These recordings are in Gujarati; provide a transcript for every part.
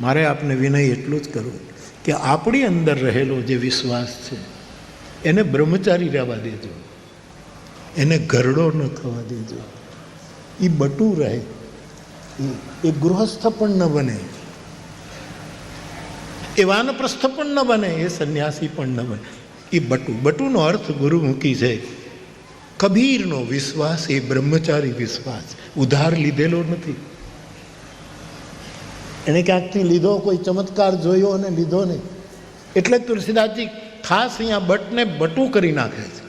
મારે આપને વિનય એટલું જ કરવું કે આપણી અંદર રહેલો જે વિશ્વાસ છે, એને બ્રહ્મચારી રહેવા દેજો. એને ઘરડો ન થવા દેજો. એ બટું રહે. એ- ગૃહસ્થ પણ ન બને. એ વાનપ્રસ્થ પણ ન બને, એ સંન્યાસી પણ ન બને. એ બટુ. બટુનો અર્થ ગુરુમુખી છે. કબીરનો વિશ્વાસ એ બ્રહ્મચારી વિશ્વાસ. ઉધાર લીધેલો નથી. એને ક્યાંકથી લીધો? કોઈ ચમત્કાર જોયો અને લીધો નહીં. એટલે તુલસીદાસજી ખાસ અહીંયા બટને બટુ કરી નાખે છે.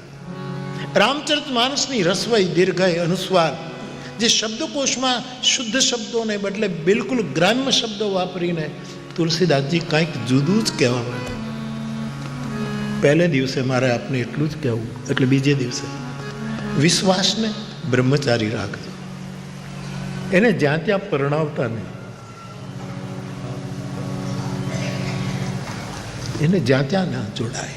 રામચરિત માનસની રસવાઈ દીર્ઘય અનુસ્વાર, જે શબ્દકોશમાં શુદ્ધ શબ્દોને બદલે બિલકુલ ગ્રામ્ય શબ્દો વાપરીને તુલસીદાસજી કંઈક જુદું જ કહેવા માંડે. પહેલે દિવસે મારે આપને એટલું જ કહેવું, એટલે બીજે દિવસે. વિશ્વાસને બ્રહ્મચારી રાખજો. એને જ્યાં ત્યાં પરણાવતા નહીં. એને જ્યાં ત્યાં ના જોડાય.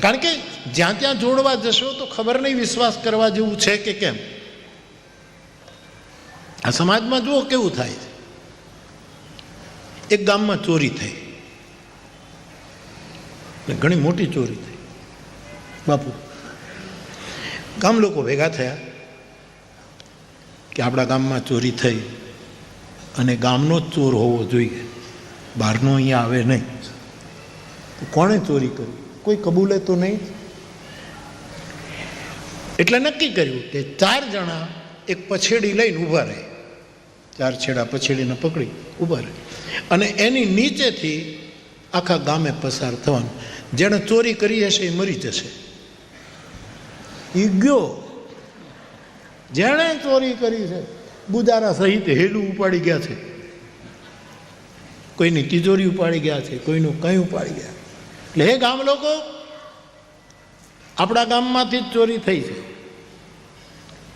કારણ કે જ્યાં ત્યાં જોડવા જશો તો ખબર નહીં વિશ્વાસ કરવા જેવું છે કે કેમ. આ સમાજમાં જુઓ કેવું થાય છે. એક ગામમાં ચોરી થઈ. ઘણી મોટી ચોરી થઈ. બાપુ, ગામ લોકો ભેગા થયા કે આપણા ગામમાં ચોરી થઈ અને ગામનો જ ચોર હોવો જોઈએ. બહારનો અહીંયા આવે નહીં. કોણે ચોરી કરી? કોઈ કબૂલે તો નહીં? એટલે નક્કી કર્યું કે ચાર જણા એક પછેડી લઈને ઊભા રહે. ચાર છેડા પછેડીને પકડી, ઊભા રહે. અને એની નીચેથી આખા ગામે પસાર થવાનું. જેણે ચોરી કરી હશે એ મરી જશે. એ ગયો. જેણે ચોરી કરી છે, બુદારા સહિત હેલું ઉપાડી ગયા છે. કોઈની તિજોરી ઉપાડી ગયા છે, કોઈનું કંઈ ઉપાડી ગયા એટલે હે ગામ લોકો, આપણા ગામમાંથી જ ચોરી થઈ છે.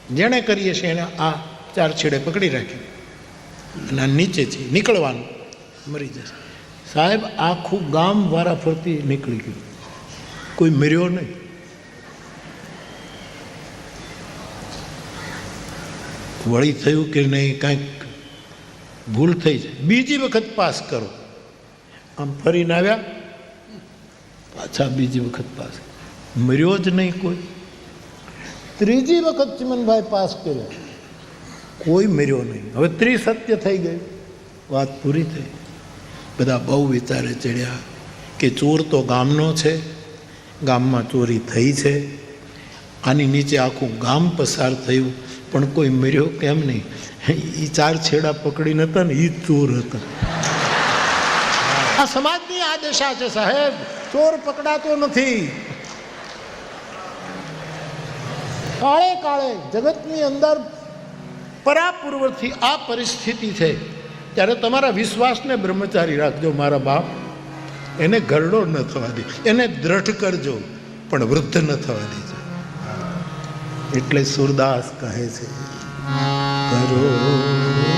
જેણે કરીએ છીએ એને આ ચાર છેડે પકડી રાખ્યું અને નીચેથી નીકળવાનું મરી જશે. સાહેબ, આખું ગામ વારા ફરતી નીકળી ગયું. કોઈ મર્યો નહીં. વળી થયું કે નહીં, કાંઈક ભૂલ થઈ જાય. બીજી વખત પાસ કરો. આમ ફરીને આવ્યા. પાછા બીજી વખત પાસ મર્યો જ નહીં કોઈ. ત્રીજી વખત ચિમનભાઈ પાસ કર્યો. કોઈ મર્યો નહીં. હવે ત્રિસત્ય થઈ ગયું વાત પૂરી થઈ. બધા બહુ વિચારે ચડ્યા કે ચોર તો ગામનો છે. ગામમાં ચોરી થઈ છે. આની નીચે આખું ગામ પસાર થયું. પણ કોઈ મર્યો કેમ નહીં? એ ચાર છેડા પકડીને હતા ને એ ચોર હતા. આ સમાજની આ દશા છે, સાહેબ. ચોર પકડાતો નથી. કાળે કાળે જગતની અંદર પરાપૂર્વથી આ પરિસ્થિતિ છે, ત્યારે તમારા વિશ્વાસને બ્રહ્મચારી રાખજો મારા બાપ. એને ઘરડો ન થવા દે, એને દ્રઢ કરજો, પણ વૃદ્ધ ન થવા દેજો એટલે સુરદાસ કહે છે, કરો